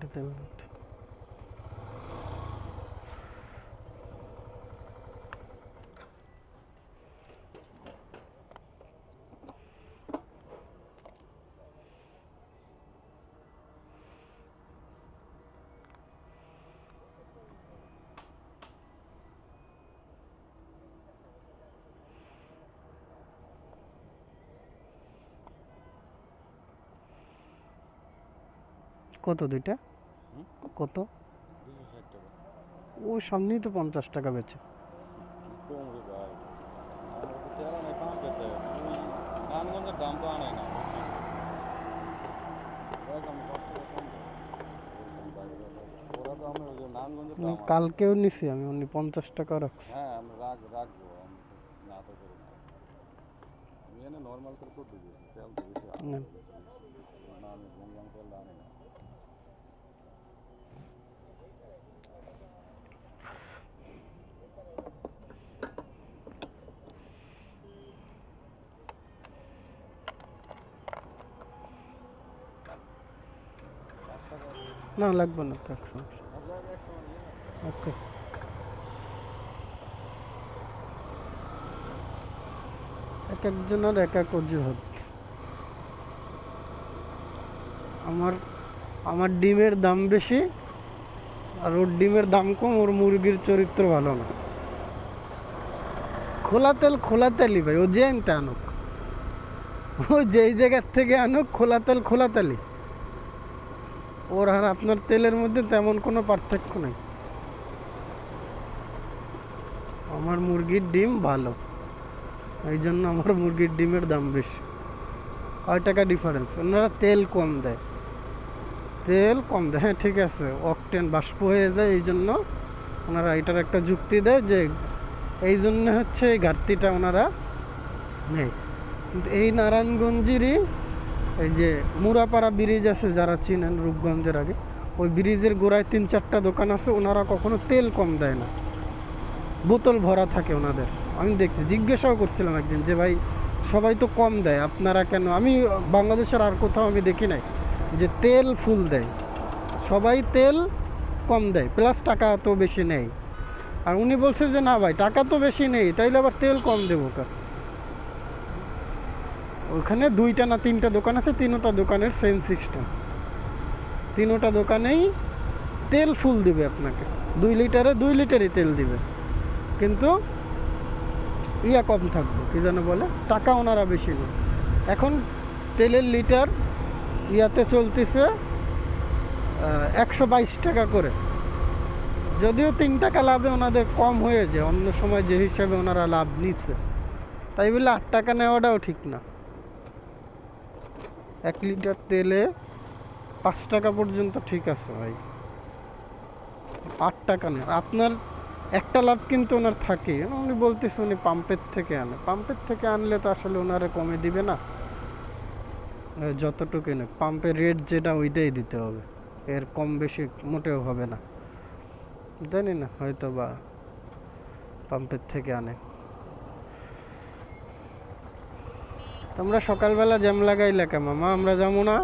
to the mute. বাইরে। ওরা তো আমরা ওই যে নারায়ণগঞ্জের দাম আনে। কালকেও নিছি, আমি উনি পঞ্চাশ টাকা রাখছি হ্যাঁ আমি তো তো বেশি আনে হুম। বেশি বেশি। না আমি বললাম তেল আনি না না, লাগবে না এক সমস্যা ওকে এক একজনের এক এক অজুহাত। আমার আমার ডিমের দাম বেশি, আর ওর ডিমের দাম কম, ওর মুরগির চরিত্র ভালো না। খোলা তেল, খোলা তেলই ভাই, ও যে আনতে আনুক। ও যেই জায়গার থেকে আনুক, খোলা তেল, খোলা তেলই। ওর আর আপনার তেলের মধ্যে তেমন কোনো পার্থক্য নেই। আমার মুরগির ডিম ভালো। এই জন্য আমার মুরগির ডিমের দাম বেশি। কয় টাকা ডিফারেন্স ওনারা তেল কম দেয়। তেল কম দেয় হ্যাঁ ঠিক আছে। অকটেন বাষ্প হয়ে যায়, এই জন্য ওনারা এটার একটা যুক্তি দেয় যে এই জন্য হচ্ছে এই ঘাটতিটা ওনারা নেই কিন্তু এই নারায়ণগঞ্জেরই এই যে মুরাপাড়া ব্রিজ আছে যারা চিনেন রূপগঞ্জের আগে, ওই ব্রিজের গোড়ায় তিন চারটা দোকান আছে, ওনারা কখনো তেল কম দেয় না। বোতল ভরা থাকে ওনাদের। আমি দেখছি, জিজ্ঞাসাও করছিলাম একদিন যে ভাই, সবাই তো কম দেয়, আপনারা কেন? আমি বাংলাদেশের আর কোথাও আমি দেখি নাই যে তেল ফুল দেয়। সবাই তেল কম দেয়, প্লাস টাকা তো বেশি নেই। আর উনি বলছে যে, না ভাই, টাকা তো বেশি নেই, তাইলে আবার তেল কম দেবো কা ওখানে দুইটা না তিনটা দোকান আছে, তিনোটা দোকানের সেম সিস্টেম তিনোটা দোকানেই তেল ফুল দিবে আপনাকে। দুই লিটারে দুই লিটারই তেল দিবে। কিন্তু ইয়া কম থাকবে, কী যেন বলে, টাকা ওনারা বেশি নেই এখন তেলের লিটার ইয়াতে চলতেছে একশো বাইশ টাকা করে। যদিও তিন টাকা লাভে ওনাদের কম হয়ে যায়, অন্য সময় যে হিসাবে ওনারা লাভ নিচ্ছে। তাই বলে আট টাকা নেওয়াটাও ঠিক না। এক লিটার তেলে পাঁচ টাকা পর্যন্ত ঠিক আছে ভাই। আট টাকা না, আপনার একটা লাভ কিন্তু ওনার থাকে। উনি বলতেছে উনি পাম্পের থেকে আনে। পাম্পের থেকে আনলে তো আসলে ওনারে কমে দিবে না। যতটুকু না পাম্পের রেট যেটা ওইটাই দিতে হবে। এর কম বেশি মোটেও হবে না। জানি না হয়তো বা পাম্পের থেকে আনে। আমরা সকালবেলা জ্যাম লাগাইলে কে মামা আমরা যাব না?